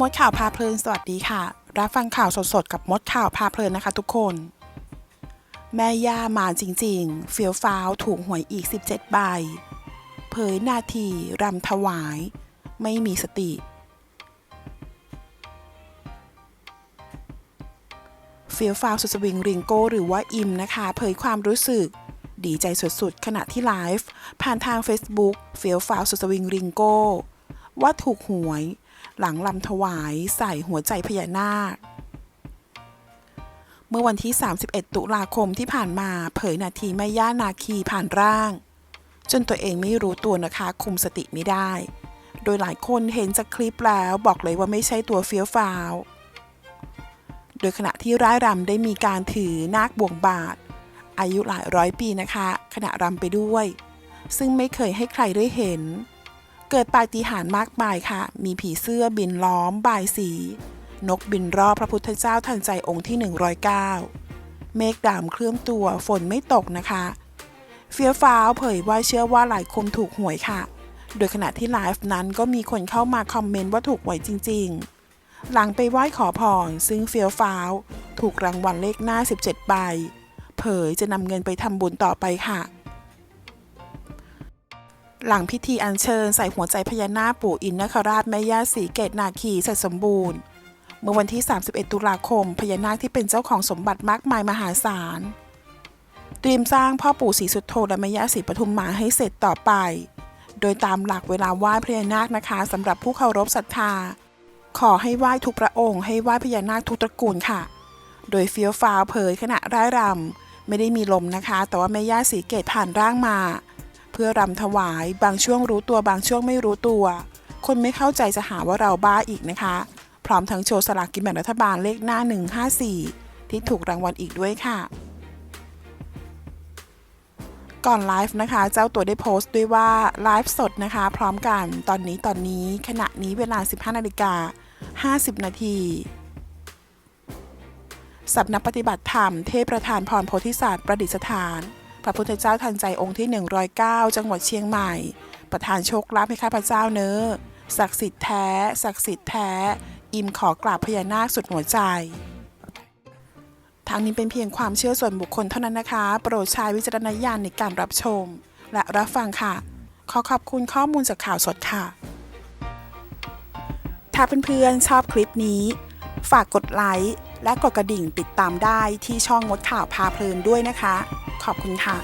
มดข่าวพาเพลินสวัสดีค่ะ รับฟังข่าวสดๆ กับมดข่าวพาเพลินนะคะทุกคน แม่ย่ามาจริงๆ เฟียวฟ้าวถูกหวยอีก 17 ใบ เผยนาทีรำถวาย ไม่มีสติ เฟียวฟ้าวสุดสวิงริงโก้หรือว่าอิมนะคะ เผยความรู้สึก ดีใจสุดๆ ขณะที่ไลฟ์ผ่านทาง Facebook เฟียวฟ้าวสุดสวิงริงโก้ว่าถูกหวย หลังลำถวายใส่หัวใจพญานาค เมื่อวันที่ 31 ตุลาคมที่ผ่านมาเผยนาทีแม่ย่านาคีผ่านร่าง จนตัวเองไม่รู้ตัวนะคะคุมสติไม่ได้ โดยหลายคนเห็นจากคลิปแล้วบอกเลยว่าไม่ใช่ตัวเฟี้ยวฟ้าว โดยขณะที่ร่ายรำได้มีการถือนาคบวงบาท อายุหลายร้อยปีนะคะ ขณะรำไปด้วย ซึ่งไม่เคยให้ใครได้เห็น เกิดปาฏิหาริย์มากมายค่ะ มีผีเสื้อบินล้อมบายสี นกบินรอบพระพุทธเจ้าทันใจองค์ที่ 109 เมฆดำเคลื่อนตัวฝนไม่ตกนะคะเฟียฟ้าวเผยว่าเชื่อว่าหลายคนถูกหวยค่ะ โดยขณะที่ไลฟ์นั้นก็มีคนเข้ามาคอมเมนต์ว่าถูกหวยจริง ๆ หลังไปไหว้ขอพรซึ่งเฟียฟ้าวถูกรางวัลเลขหน้า 17 ใบ เผยจะนำเงินไปทำบุญต่อไปค่ะ หลังพิธีอัญเชิญใส่หัวใจพญานาคปู่อินนคราชแม่ย่าสีเกตนาคีเสร็จสมบูรณ์ เมื่อวันที่ 31 ตุลาคม พญานาคที่เป็นเจ้าของสมบัติมากมายมหาศาลเตรียมสร้างพ่อปู่ศรีสุโธและแม่ย่าศรีปทุมมาให้เสร็จต่อไป โดยตามหลักเวลาไหว้พญานาคนะคะสำหรับผู้เคารพศรัทธา ขอให้ไหว้ทุกพระองค์ให้ไหว้พญานาคทุกตระกูลค่ะ โดยเฟี้ยวฟ้าวเผยขณะร่ายรำไม่ได้มีลมนะคะ แต่ว่าแม่ย่าสีเกตผ่านร่างมา เพื่อรำถวายบางช่วงรู้ตัวบางช่วงไม่รู้ตัว คนไม่เข้าใจจะหาว่าเราบ้าอีกนะคะ พร้อมทั้งโชว์สลากกินแบ่งรัฐบาลเลขหน้า 154 ที่ถูกรางวัลอีกด้วยค่ะ ก่อนไลฟ์นะคะ เจ้าตัวได้โพสต์ด้วยว่าไลฟ์สดนะคะ พร้อมกันตอนนี้ตอนนี้ขณะนี้เวลา 15นาฬิกา50 นาทีสำนักปฏิบัติธรรมเทพประธานพรโพธิสัตว์ประดิษฐาน พระพุทธเจ้าทันใจองค์ที่ 109 จังหวัดเชียงใหม่ ประทานโชคลาภให้ข้าพเจ้าเนอ้อศักดิ์สิทธิ์แท้ ศักดิ์สิทธิ์แท้ อิมขอกราบพญานาคสุดหัวใจทางนี้เป็นเพียงความเชื่อส่วนบุคคลเท่านั้นนะคะ โปรดใช้วิจารณญาณในการรับชม และรับฟังค่ะ ขอขอบคุณข้อมูลจากข่าวสดค่ะ ถ้าเพื่อนๆชอบคลิปนี้ ฝากกดไลค์และกดกระดิ่งติดตามได้ที่ช่องมดข่าวพาเพลินด้วยนะคะ ขอบคุณค่ะ